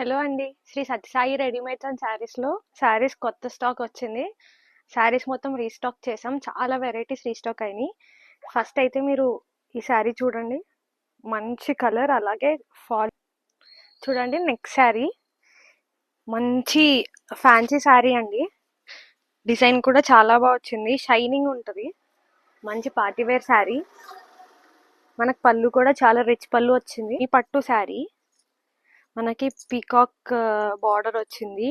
Hello అండి. Shri Sathya Sai readymades and శారీస్లో శారీస్ కొత్త స్టాక్ వచ్చింది. శారీస్ మొత్తం రీస్టాక్ చేసాం చాలా వెరైటీస్ రీస్టాక్ అయినాయి. ఫస్ట్ అయితే మీరు ఈ శారీ చూడండి. మంచి కలర్ అలాగే ఫాల్ చూడండి నెక్స్ట్ శారీ. మంచి ఫ్యాన్సీ శారీ అండి. డిజైన్ కూడా చాలా బాగా వచ్చింది. షైనింగ్ ఉంటుంది. మంచి పార్టీవేర్ శారీ. మనకు పళ్ళు కూడా చాలా రిచ్ పళ్ళు వచ్చింది. ఈ పట్టు శారీ. మనకి పీకాక్ బార్డర్ వచ్చింది.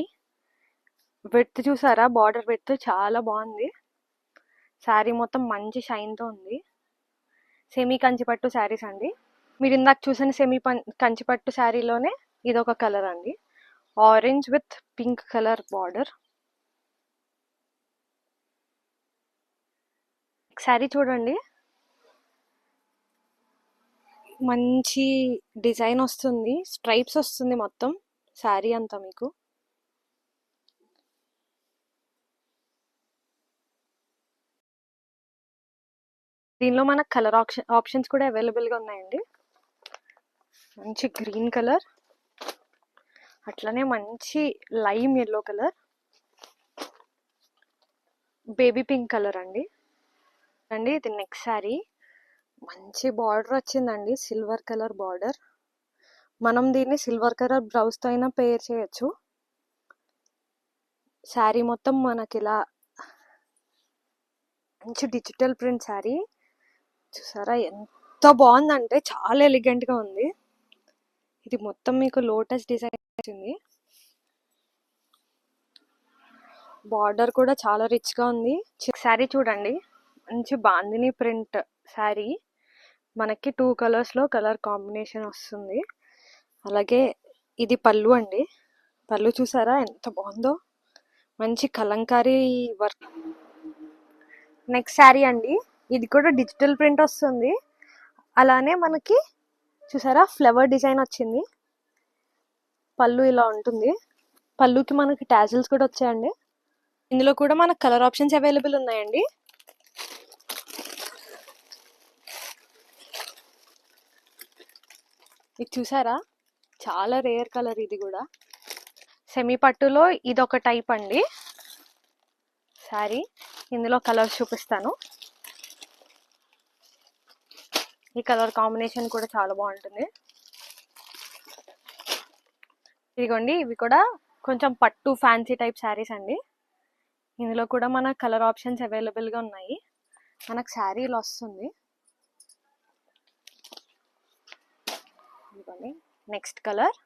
విడ్త్ చూసారా? బార్డర్ విడ్త్ చాలా బాగుంది. శారీ మొత్తం మంచి షైన్తో ఉంది. సెమీ కంచిపట్టు శారీస్ అండి. మీరు ఇందాక చూసిన సెమీ పం కంచిపట్టు శారీలోనే ఇదొక కలర్ అండి. Orange with pink colour border sari చూడండి. మంచి డిజైన్ వస్తుంది స్ట్రైప్స్ వస్తుంది మొత్తం శారీ అంతా మీకు. దీనిలో మనకు కలర్ ఆప్షన్ ఆప్షన్స్ కూడా అవైలబుల్గా ఉన్నాయండి. మంచి గ్రీన్ కలర్. అట్లనే మంచి lime yellow colour. Baby pink colour అండి. అండి ఇది నెక్స్ట్ శారీ. మంచి బార్డర్ వచ్చిందండి. Silver colour border. మనం దీన్ని సిల్వర్ కలర్ బ్లౌజ్తో అయినా పేర్ చేయొచ్చు. శారీ మొత్తం మనకి ఇలా మంచి డిజిటల్ ప్రింట్ శారీ. చూసారా ఎంత బాగుందంటే చాలా ఎలిగెంట్గా ఉంది. ఇది మొత్తం మీకు లోటస్ డిజైన్ వచ్చింది. బార్డర్ కూడా చాలా రిచ్గా ఉంది. శారీ చూడండి. మంచి బాందిని ప్రింట్ శారీ. మనకి టూ కలర్స్లో కలర్ కాంబినేషన్ వస్తుంది. అలాగే ఇది పళ్ళు అండి. పళ్ళు చూసారా ఎంత బాగుందో? మంచి కలంకారీ వర్క్. నెక్స్ట్ శారీ అండి. ఇది కూడా డిజిటల్ ప్రింట్ వస్తుంది. అలానే మనకి చూసారా? ఫ్లవర్ డిజైన్ వచ్చింది. పళ్ళు ఇలా ఉంటుంది. పళ్ళుకి మనకి ట్యాజిల్స్ కూడా వచ్చాయండి. ఇందులో కూడా మనకు కలర్ ఆప్షన్స్ అవైలబుల్ ఉన్నాయండి. ఇది చూసారా? చాలా రేర్ కలర్ ఇది కూడా. సెమీ పట్టులో ఇది ఒక టైప్ అండి. శారీ. ఇందులో కలర్స్ చూపిస్తాను. ఈ కలర్ కాంబినేషన్ కూడా చాలా బాగుంటుంది. ఇదిగోండి ఇవి కూడా కొంచెం పట్టు ఫ్యాన్సీ టైప్ శారీస్ అండి. ఇందులో కూడా మన కలర్ ఆప్షన్స్ అవైలబుల్గా ఉన్నాయి. మనకు శారీలు వస్తుంది ఇదిగోండి నెక్స్ట్ కలర్